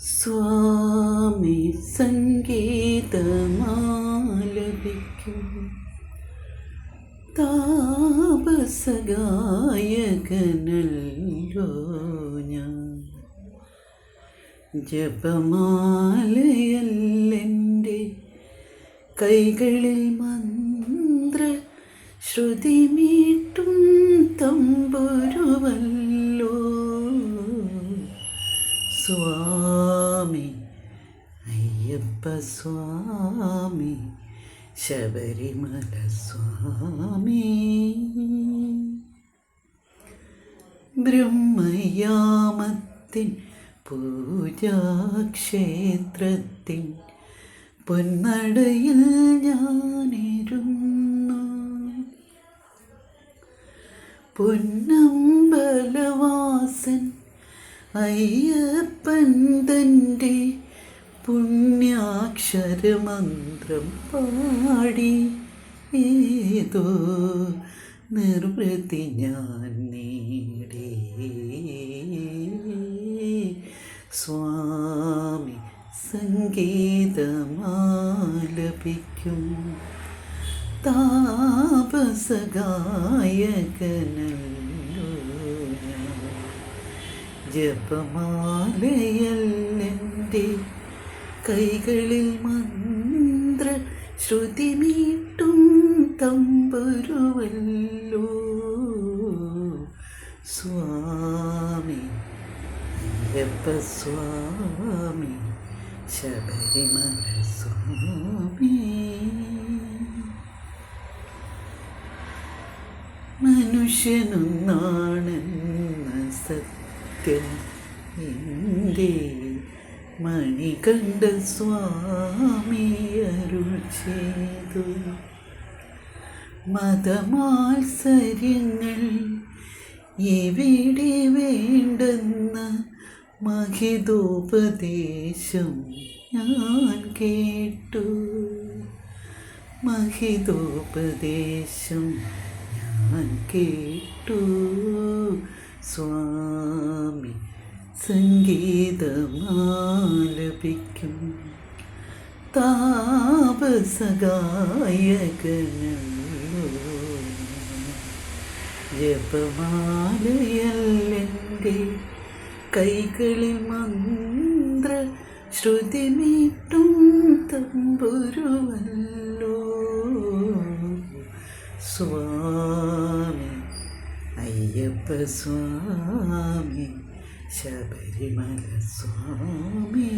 സ്വാമി സംഗീതമാലപിക്കും. താപസഗായകനല്ലോ ഞാൻ. ജപമാലയല്ലെന്റെ കൈകളിൽ മന്ത്ര ശ്രുതി മീട്ടും തമ്പുരുവല്ലോ. സ്വാമി അയ്യപ്പ സ്വാമി ശബരിമല സ്വാമി ബ്രഹ്മയാമത്തിൻ പൂജാക്ഷേത്രത്തിൻ പൊന്നടയിൽ ഞാനിരുന്നു. പൊന്നമ്പലവാസൻ അയ്യപ്പൻ തന്റെ പുണ്യാക്ഷരമന്ത്രം പാടി. ഏതോ നിർവൃത്തി ഞാൻ നേടി. സ്വാമി സംഗീതമാലപിക്കും. താപസഗായകനല്ലോ. ജപമാലയല്ലെന്റെ കൈകളിൽ മന്ത്ര ശ്രുതി മീട്ടും തമ്പുരുവല്ലോ. സ്വാമി സ്വാമി ശബരിമല സ്വാമി. മനുഷ്യനൊന്നാണെന്ന സത്യം എന്റെ മണികണ്ഠ സ്വാമി അരുൾ ചെയ്തു. മതമാത്സര്യങ്ങൾ എവിടെ വേണ്ടെന്ന മഹിതോപദേശം ഞാൻ കേട്ടു. മഹിതോപദേശം ഞാൻ കേട്ടു. സ്വാമി സംഗീതമാലപിക്കും താപസഗായകനല്ലോ ജപമാലയല്ലെന്റെ കൈകളിൽ മന്ത്ര ശ്രുതി നീട്ടും തമ്പുരുവല്ലോ. സ്വാമി അയ്യപ്പ സ്വാമി. ശബരിമല സ്വാമി.